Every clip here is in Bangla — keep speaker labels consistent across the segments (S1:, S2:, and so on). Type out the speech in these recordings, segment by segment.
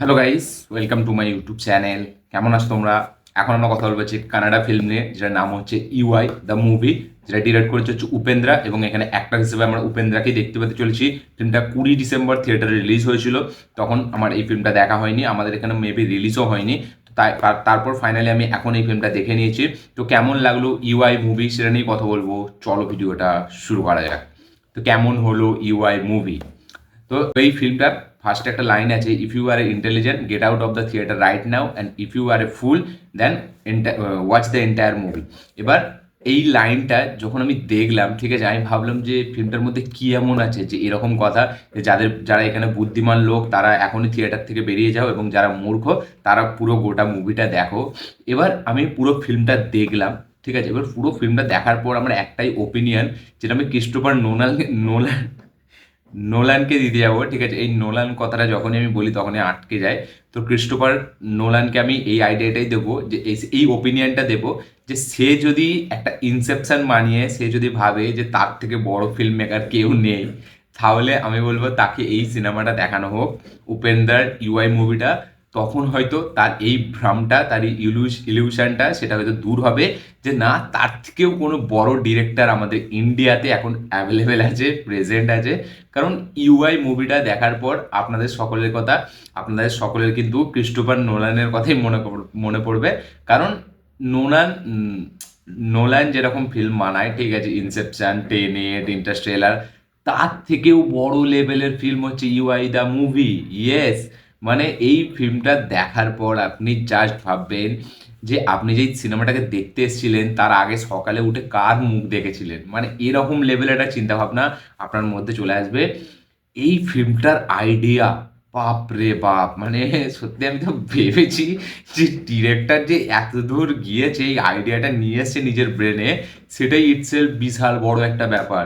S1: Hello guys welcome to my YouTube channel কেমন আছো তোমরা? এখন আমরা কথা বলব হচ্ছে কানাডা ফিল্ম নিয়ে, যেটার নাম হচ্ছে ইউআই দ্য মুভি যেটা ডিরেক্ট করেছে হচ্ছে উপেন্দ্রা এবং এখানে অ্যাক্টর হিসেবে আমরা উপেন্দ্রাকেই দেখতে পেতে চলেছি। ফিল্মটা কুড়ি ডিসেম্বর থিয়েটারে রিলিজ হয়েছিল। তখন আমার এই ফিল্মটা দেখা হয়নি। আমাদের এখানে মেবি রিলিজও হয়নি। তাই, তার- তারপর ফাইনালি আমি এখন এই ফিল্মটা দেখে নিয়েছি। তো কেমন লাগল ইউআই মুভি সেটা নিয়ে কথা বলব? চলো ভিডিওটা শুরু করা যাক। তো কেমন হলো ইউআই মুভি তো এই ফিল্মটার ফার্স্ট একটা লাইন আছে if you are a intelligent get out of the theatre right now and if you are a fool then watch the entire movie এবার এই লাইনটা যখন আমি দেখলাম, ঠিক আছে, আমি ভাবলাম যে ফিল্মটার মধ্যে কি এমন আছে যে এরকম কথা যাদের, যারা এখানে বুদ্ধিমান লোক, তারা এখনই থিয়েটার থেকে বেরিয়ে যাও, এবং যারা মূর্খ, তারা পুরো গোটা মুভিটা দেখো। এবার আমি পুরো ফিল্মটা দেখলাম, ঠিক আছে, এবার পুরো ফিল্মটা দেখার পর আমার একটাই ওপিনিয়ন যেটা আমি ক্রিস্টোফার নোনাল নোলান নোলানকে দিয়ে যাব, ঠিক আছে? এই নোলান কথাটা যখনই আমি বলি, তখনই আটকে যায়। তো ক্রিস্টোফার নোলানকে আমি এই আইডিয়াটাই দেবো যে এই- এই ওপিনিয়নটা দেবো যে সে যদি একটা ইনসেপশন মানিয়ে, সে যদি ভাবে যে তার থেকে বড় ফিল্ম মেকার কেউ নেই, তাহলে আমি বলব তাকে এই সিনেমাটা দেখানো হোক। উপেন্দার ইউআই মুভিটা তখন হয়তো তার এই ভ্রমটা, তার এই ইলিউশ ইলিউশনটা সেটা হয়তো দূর হবে যে না, তার থেকেও কোনো বড় ডিরেক্টর আমাদের ইন্ডিয়াতে এখন অ্যাভেলেবেল আছে প্রেজেন্ট আছে। কারণ ইউআই মুভিটা দেখার পর আপনাদের সকলের কথা, আপনাদের সকলের কিন্তু ক্রিস্টোফার নোলানের কথাই মনে মনে পড়বে। কারণ নোলান নোলান যেরকম ফিল্ম মানায় ঠিক আছে ইনসেপশন টেনেট ইন্টারস্টেলার তার থেকেও বড় লেভেলের ফিল্ম হচ্ছে ইউআই দ্য মুভি ইয়েস মানে এই ফিল্মটা দেখার পর আপনি জাস্ট ভাববেন যে আপনি যেই সিনেমাটাকে দেখতে এসেছিলেন, তার আগে সকালে উঠে কার মুখ দেখেছিলেন? মানে এরকম লেভেলের একটা চিন্তাভাবনা আপনার মধ্যে চলে আসবে। এই ফিল্মটার আইডিয়া বাপ রে বাপ মানে সত্যি আমি তো ভেবেছি যে ডিরেক্টর যে এত দূর গিয়েছে, এই আইডিয়াটা নিয়ে এসছে নিজের ব্রেনে সেটাই ইটসেলফ বিশাল বড় একটা ব্যাপার।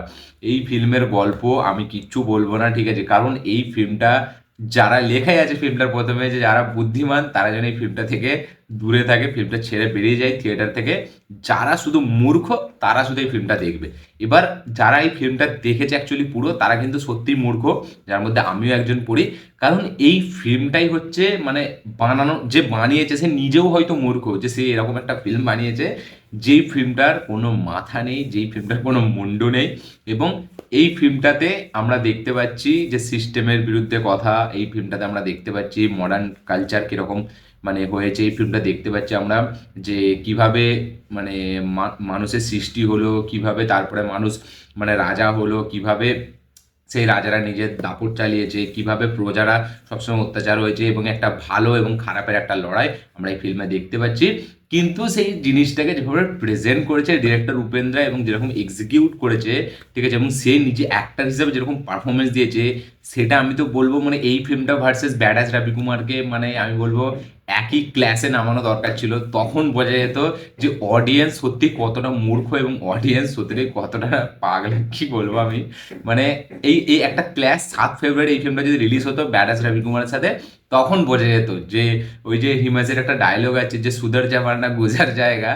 S1: এই ফিল্মের গল্প আমি কিচ্ছু বলব না, ঠিক আছে? কারণ এই ফিল্মটা যারা লেখাই আছে ফিল্মটার প্রথমে যে যারা বুদ্ধিমান তারা যেন এই ফিল্মটা থেকে দূরে থাকে ফিল্মটা ছেড়ে বেরিয়ে যায় থিয়েটার থেকে। যারা শুধু মূর্খ, তারা শুধু এই ফিল্মটা দেখবে। এবার যারা এই ফিল্মটা দেখেছে অ্যাকচুয়ালি পুরো, তারা কিন্তু সত্যিই মূর্খ, যার মধ্যে আমিও একজন পড়ি। কারণ এই ফিল্মটাই হচ্ছে মানে বানানো, যে বানিয়েছে, সে নিজেও হয়তো মূর্খ যে সে এরকম একটা ফিল্ম বানিয়েছে, যেই ফিল্মটার কোনো মাথা নেই, যেই ফিল্মটার কোনো মুন্ডু নেই। এবং এই ফিল্মটাতে আমরা দেখতে পাচ্ছি যে সিস্টেমের বিরুদ্ধে কথা, এই ফিল্মটাতে আমরা দেখতে পাচ্ছি মডার্ন কালচার কীরকম। মানে হয়েছে এই ফিল্মটা দেখতে পাচ্ছি আমরা, যে কীভাবে মানে মানুষের সৃষ্টি হলো, কীভাবে তারপরে মানুষ মানে রাজা হলো, কীভাবে সেই রাজারা নিজের দাপট চালিয়েছে, কীভাবে প্রজারা সবসময় অত্যাচার হয়েছে এবং একটা ভালো এবং খারাপের একটা লড়াই আমরা এই ফিল্মে দেখতে পাচ্ছি। কিন্তু সেই জিনিসটাকে যেভাবে প্রেজেন্ট করেছে ডিরেক্টর উপেন্দ্রা এবং যেরকম এক্সিকিউট করেছে, ঠিক আছে, এবং সে নিজে অ্যাক্টার হিসেবে যেরকম পারফরমেন্স দিয়েছে, সেটা আমি তো বলব মানে এই ফিল্মটা ভার্সেস ব্যাডাস রবি কুমারকে মানে আমি বলব একই ক্লাসে নামানো দরকার ছিল। তখন বোঝা যেত যে অডিয়েন্স সত্যি কতটা মূর্খ এবং অডিয়েন্স সত্যি কতটা পাগলা, কি বলব আমি? মানে এই এই একটা ক্লাস সাত ফেব্রুয়ারি এই ফিল্মটা যদি রিলিজ হতো ব্যাডাস রবি কুমারের সাথে তখন বোঝা যেত যে ওই যে হিমাজের একটা ডায়লগ আছে যে সুদর যাবার না গুজার জায়গা।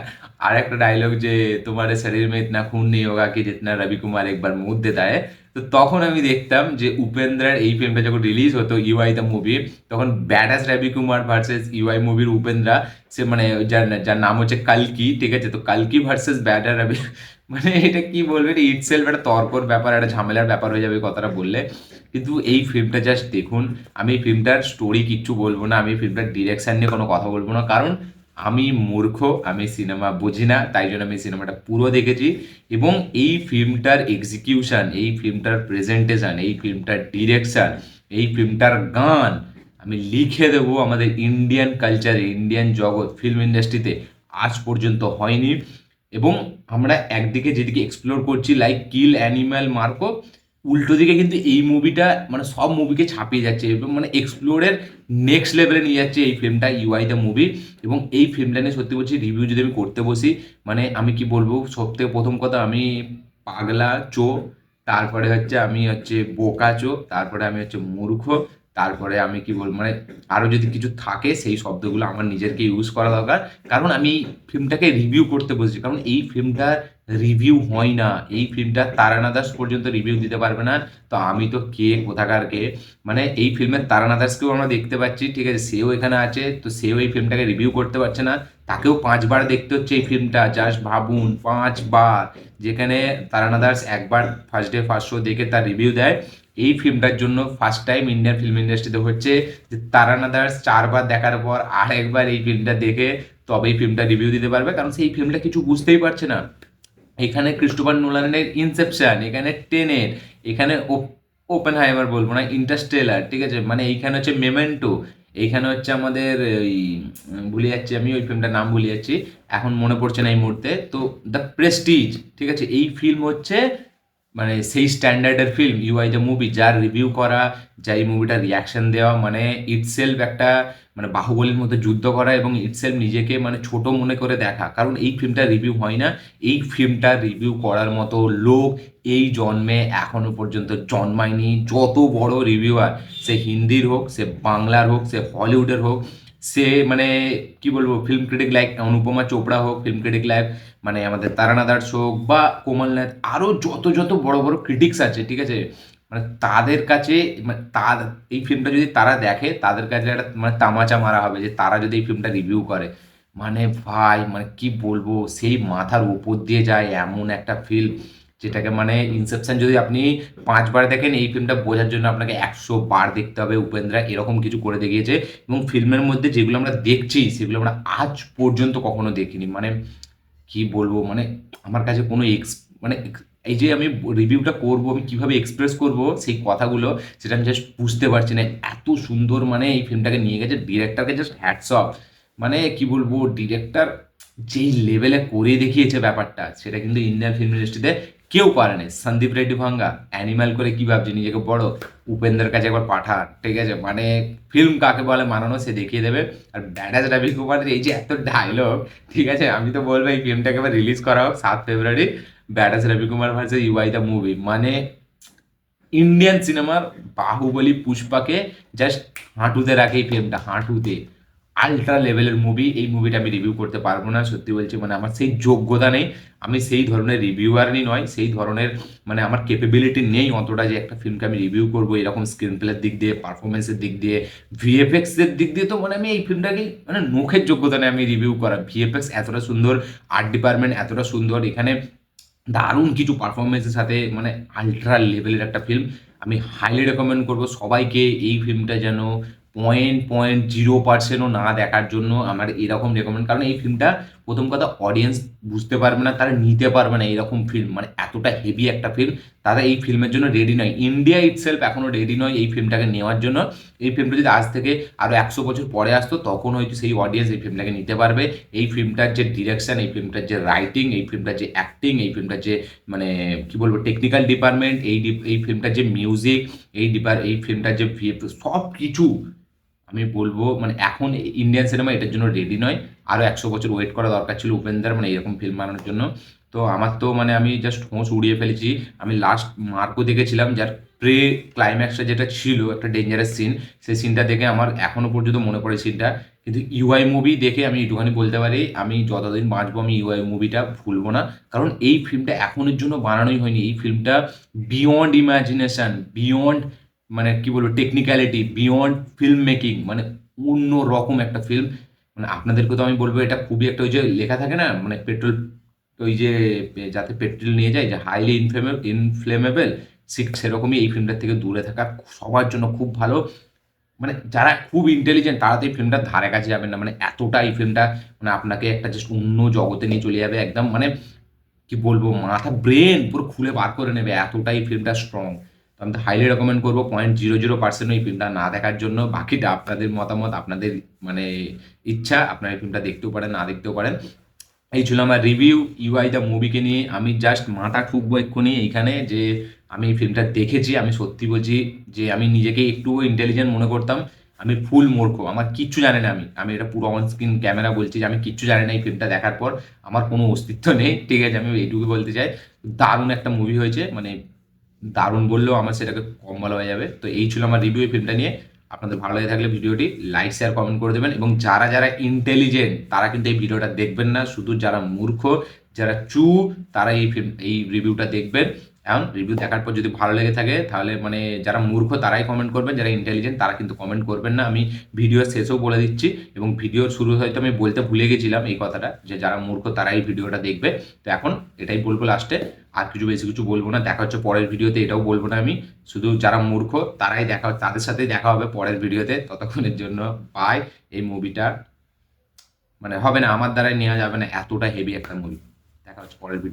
S1: আর একটা ডায়লগ যে তোমার শরীর মে ইতনা খুন নেই হোগা কি জিতনা রবি কুমার একবার মুখ দেতা হ্যায়। তো তখন আমি দেখতাম যে উপেন্দ্রার এই ফিল্মটা যখন রিলিজ হতো ইউআই দ্য মুভি তখন badass Ravi Kumar versus UI মুভির উপেন্দ্রা, সে মানে যার যার নাম হচ্ছে কালকি, ঠিক আছে? তো কালকি ভার্সেস ব্যাডার রবি মানে এটা কি বলবে? এটা ইটসেলফ একটা তর্কর ব্যাপার, একটা ঝামেলার ব্যাপার হয়ে যাবে কথাটা বললে। কিন্তু এই ফিল্মটা জাস্ট দেখুন, আমি ফিল্মটার স্টোরি কিচ্ছু বলব না, আমি ফিল্মটার ডিরেকশন নিয়ে কোনো কথা বলব না। কারণ আমি মূর্খ, আমি সিনেমা বুঝি না, তাই জন্য আমি সিনেমাটা পুরো দেখেছি। এবং এই ফিল্মটার এক্সিকিউশন এই ফিল্মটার প্রেজেন্টেশন এই ফিল্মটার ডিরেকশন এই ফিল্মটার গান আমি লিখে দেবো আমাদের ইন্ডিয়ান কালচারে ইন্ডিয়ান জগৎ ফিল্ম ইন্ডাস্ট্রিতে আজ পর্যন্ত হয়নি। এবং আমরা একদিকে যেদিকে এক্সপ্লোর করছি লাইক কিল অ্যানিম্যাল মার্কো উল্টো দিকে কিন্তু এই মুভিটা মানে সব মুভিকে ছাপিয়ে যাচ্ছে এবং মানে এক্সপ্লোরের নেক্সট লেভেলে নিয়ে যাচ্ছে এই ফিল্মটা ইউআই দ্য মুভি এবং এই ফিল্মটা নিয়ে সত্যি বলছি রিভিউ যদি আমি করতে বসি মানে আমি কি বলব সব থেকে প্রথম কথা, আমি পাগলা চো তারপরে হচ্ছে আমি হচ্ছে বোকা চো তারপরে আমি হচ্ছে মূর্খ। তারপরে আমি কি বলব মানে আরও যদি কিছু থাকে, সেই শব্দগুলো আমার নিজেরকে ইউজ করা দরকার। কারণ আমি ফিল্মটাকে রিভিউ করতে বসেছি। কারণ এই ফিল্মটা রিভিউ হয় না। এই ফিল্মটা তারানা দাস পর্যন্ত রিভিউ দিতে পারবে না। তো আমি তো কে, কোথাকার কে? মানে এই ফিল্মের তারানা দাসকেও আমরা দেখতে পাচ্ছি, ঠিক আছে? সেও এখানে আছে। তো সেও এই ফিল্মটাকে রিভিউ করতে পারছে না। তাকেও পাঁচবার দেখতে হচ্ছে এই ফিল্মটা। জাস্ট ভাবুন, পাঁচবার। যেখানে তারানা দাস একবার ফার্স্ট ডে ফার্স্ট শো দেখে তার রিভিউ দেয়। এই ফিল্মটার জন্য ফার্স্ট টাইম ইন্ডিয়ান ফিল্ম ইন্ডাস্ট্রিতে হচ্ছে যে তারানা দাস চারবার দেখার পর আর একবার এই ফিল্মটা দেখে তবে এই ফিল্মটা রিভিউ দিতে পারবে। কারণ সেই ফিল্মটা কিছু বুঝতেই পারছে না। এখানে ক্রিস্টোফার নোলানের ইনসেপশন এখানে টেনের এখানে ওপেন হাইমার বলব না ইন্টারস্টেলার ঠিক আছে? মানে এইখানে হচ্ছে মেমেন্টো এইখানে হচ্ছে আমাদের ওই, ভুলে যাচ্ছি আমি, ওই ফিল্মটার নাম ভুলে যাচ্ছি। এখন মনে পড়ছে না এই মুহূর্তে। তো দ্য প্রেস্টিজ ঠিক আছে? এই ফিল্ম হচ্ছে মানে সেই স্ট্যান্ডার্ডের ফিল্ম ইউআই দ্য মুভি যার রিভিউ করা যা এই মুভিটার রিয়াকশন দেওয়া মানে ইটসেলফ একটা মানে বাহুবলীর মধ্যে যুদ্ধ করা এবং ইটসেলফ নিজেকে মানে ছোট মনে করে দেখা। কারণ এই ফিল্মটা রিভিউ হয় না। এই ফিল্মটা রিভিউ করার মতো লোক এই জন্মে এখনও পর্যন্ত জন্মায়নি। যত বড় রিভিউয়ার সে হিন্দির হোক, সে বাংলার হোক, সে হলিউডের হোক সে মানে কি বলব film critic like Anupama Chopra হোক ফিল্ম ক্রিটিক লাইক মানে আমাদের তারানা দাস হোক বা কোমলনাথ আরও যত যত বড় বড় ক্রিটিক্স আছে, ঠিক আছে? মানে তাদের কাছে মানে তার, এই ফিল্মটা যদি তারা দেখে, তাদের কাছে একটা মানে তামাচা মারা হবে যে তারা যদি এই ফিল্মটা রিভিউ করে। মানে ভাই মানে কি বলব, সেই মাথার উপর দিয়ে যায় এমন একটা ফিল্ম যেটাকে মানে ইনসেপশন যদি আপনি পাঁচবার দেখেন, এই ফিল্মটা বোঝার জন্য আপনাকে একশো বার দেখতে হবে। উপেন্দ্রা এরকম কিছু করে দেখিয়েছে এবং ফিল্মের মধ্যে যেগুলো আমরা দেখছি, সেগুলো আমরা আজ পর্যন্ত কখনো দেখিনি। মানে কি বলব? মানে আমার কাছে কোনো এক্স মানে এই যে আমি রিভিউটা করব, আমি কীভাবে এক্সপ্রেস করব সেই কথাগুলো, সেটা আমি জাস্ট বুঝতে পারছি না। এত সুন্দর মানে এই ফিল্মটাকে নিয়ে গেছে ডিরেক্টরকে জাস্ট হ্যাটস অফ মানে কি বলব? ডিরেক্টর যেই লেভেলে করে দেখিয়েছে ব্যাপারটা, সেটা কিন্তু ইন্ডিয়ান ফিল্ম ইন্ডাস্ট্রিতে কেউ পারে না। সন্দীপ রেড্ডি ভাঙ্গা অ্যানিম্যাল করে কি ভাবছে? নিজেকে বড়। উপেন্দ্রের কাছে একবার পাঠান, ঠিক আছে? মানে ফিল্ম কাকে বলে মানানো সে দেখিয়ে দেবে। আর ব্যাডাজ রবি কুমারের এই যে এত ডায়লগ ঠিক আছে? আমি তো বলব এই ফিল্মটাকে এবার রিলিজ করা হোক, সাত February badass Ravi Kumar versus UI the movie মানে ইন্ডিয়ান সিনেমার বাহুবলী পুষ্পাকে জাস্ট হাঁটুতে রাখে এই ফিল্মটা হাঁটুতে। আলট্রা লেভেলের মুভি এই মুভিটা আমি রিভিউ করতে পারব না, সত্যি বলছি মানে আমার সেই যোগ্যতা নেই। আমি সেই ধরনের রিভিউয়ারই নয়, সেই ধরনের মানে আমার ক্যাপেবিলিটি নেই অতটা যে একটা ফিল্মকে আমি রিভিউ করব, এরকম স্ক্রিন প্লের দিক দিয়ে পারফরমেন্সের দিক দিয়ে ভিএফএক্সের দিক দিয়ে তো মানে আমি এই ফিল্মটাকে মানে নখের যোগ্যতা নেই আমি রিভিউ করা। ভিএফএক্স এতটা সুন্দর আর্ট ডিপার্টমেন্ট এতটা সুন্দর, এখানে দারুণ কিছু পারফরমেন্সের সাথে মানে আলট্রা লেভেলের একটা ফিল্ম আমি হাইলি রেকমেন্ড করব। সবাইকে এই ফিল্মটা যেন পয়েন্ট পয়েন্ট জিরো পার্সেন্টও না দেখার জন্য আমার এরকম রেকমেন্ড কারণ এই ফিল্মটা প্রথম কথা অডিয়েন্স বুঝতে পারবে না তারা নিতে পারবে না এরকম ফিল্ম মানে এতটা হেভি একটা ফিল্ম তারা এই ফিল্মের জন্য রেডি নয় ইন্ডিয়া ইটসেলফ এখনও রেডি নয় এই ফিল্মটাকে নেওয়ার জন্য এই ফিল্মটা যদি আজ থেকে আরও একশো বছর পরে আসতো তখন হয়তো সেই অডিয়েন্স এই ফিল্মটাকে নিতে পারবে এই ফিল্মটার যে ডিরেকশন এই ফিল্মটার যে রাইটিং এই ফিল্মটার যে অ্যাক্টিং এই ফিল্মটার যে মানে কি বলব টেকনিক্যাল ডিপার্টমেন্ট এই এই ফিল্মটার যে মিউজিক এই ডিপার এই ফিল্মটার যে সব কিছু আমি বলব মানে এখন ইন্ডিয়ান সিনেমা এটার জন্য রেডি নয়। আরও একশো বছর ওয়েট করা দরকার ছিল উপেন্দ্র মানে এরকম ফিল্ম বানানোর জন্য। তো আমার তো মানে আমি জাস্ট হোঁশ উড়িয়ে ফেলেছি। আমি লাস্ট মার্কও দেখেছিলাম, যার প্রে ক্লাইম্যাক্সটা যেটা ছিল, একটা ডেঞ্জারাস সিন সেই সিনটা দেখে আমার এখনও পর্যন্ত মনে পড়ে সিনটা কিন্তু ইউআই মুভি দেখে আমি একটুখানি বলতে পারি, আমি যতদিন বাঁচবো আমি ইউআই মুভিটা ভুলবো না। কারণ এই ফিল্মটা এখনের জন্য বানানোই হয়নি। এই ফিল্মটা বিয়ন্ড ইমাজিনেশন বিয়ন্ড মানে কি বলব টেকনিক্যালিটি বিয়ন্ড ফিল্ম মেকিং মানে অন্য রকম একটা ফিল্ম মানে আপনাদেরকে তো আমি বলব, এটা খুবই একটা ওই যে লেখা থাকে না মানে পেট্রোল ওই যে যাতে পেট্রোল নিয়ে যায়, যে হাইলি ইনফ্লেমে ইনফ্লেমেবল ঠিক সেরকমই এই ফিল্মটার থেকে দূরে থাকা সবার জন্য খুব ভালো। মানে যারা খুব ইন্টেলিজেন্ট তারা তো এই ফিল্মটার ধারে কাছে যাবেন না। মানে এতটা এই ফিল্মটা মানে আপনাকে একটা জাস্ট অন্য জগতে নিয়ে চলে যাবে একদম। মানে কি বলব, মাথা ব্রেন পুরো খুলে বার করে নেবে, এতটাই ফিল্মটা স্ট্রং তো আমি তো হাইলি রেকমেন্ড করব পয়েন্ট জিরো জিরো পার্সেন্ট এই ফিল্মটা না দেখার জন্য। বাকিটা আপনাদের মতামত, আপনাদের মানে ইচ্ছা, আপনারা এই ফিল্মটা দেখতেও পারেন, না দেখতেও পারেন। এই ছিল আমার রিভিউ ইউআই দ্য মুভিকে নিয়ে। আমি জাস্ট মাথা ঠুকবো এক্ষুনি এইখানে যে আমি এই ফিল্মটা দেখেছি। আমি সত্যি বলছি যে আমি নিজেকে একটু ইন্টেলিজেন্ট মনে করতাম। আমি ফুল মূর্খ, আমার কিচ্ছু জানি না আমি। আমি এটা পুরো অন স্ক্রিন ক্যামেরা বলছি যে আমি কিচ্ছু জানি না এই ফিল্মটা দেখার পর। আমার কোনো অস্তিত্ব নেই, ঠিক আছে, আমি এইটুকু বলতে চাই। দারুণ একটা মুভি হয়েছে মানে দারুণ বললেও আমার সেটাকে কম বলা হয়ে যাবে। তো এই ছিল আমার রিভিউ এই ফিল্মটা নিয়ে। আপনাদের ভালো লাগে থাকলে ভিডিওটি লাইক শেয়ার কমেন্ট করে দেবেন এবং যারা যারা ইন্টেলিজেন্ট তারা কিন্তু এই ভিডিওটা দেখবেন না। শুধু যারা মূর্খ, যারা চু, তারা এই ফিল্ম এই রিভিউটা দেখবেন। এখন রিভিউ দেখার পর যদি ভালো লেগে থাকে, তাহলে মানে যারা মূর্খ তারাই কমেন্ট করবেন, যারা ইন্টেলিজেন্ট তারা কিন্তু কমেন্ট করবেন না। আমি ভিডিও শেষেও বলে দিচ্ছি এবং ভিডিও শুরু হয়তো আমি বলতে ভুলে গেছিলাম এই কথাটা যে যারা মূর্খ তারাই ভিডিওটা দেখবে। তো এখন এটাই বলব লাস্টে আর কিছু বেশি কিছু বলব না। দেখা হচ্ছে পরের ভিডিওতে এটাও বলব না আমি। শুধু যারা মূর্খ তারাই দেখা তাদের সাথেই দেখা হবে পরের ভিডিওতে ততক্ষণের জন্য পাই এই মুভিটা মানে হবে না, আমার দ্বারাই নেওয়া যাবে না, এতটা হেভি একটা মুভি দেখা হচ্ছে পরের ভিডিও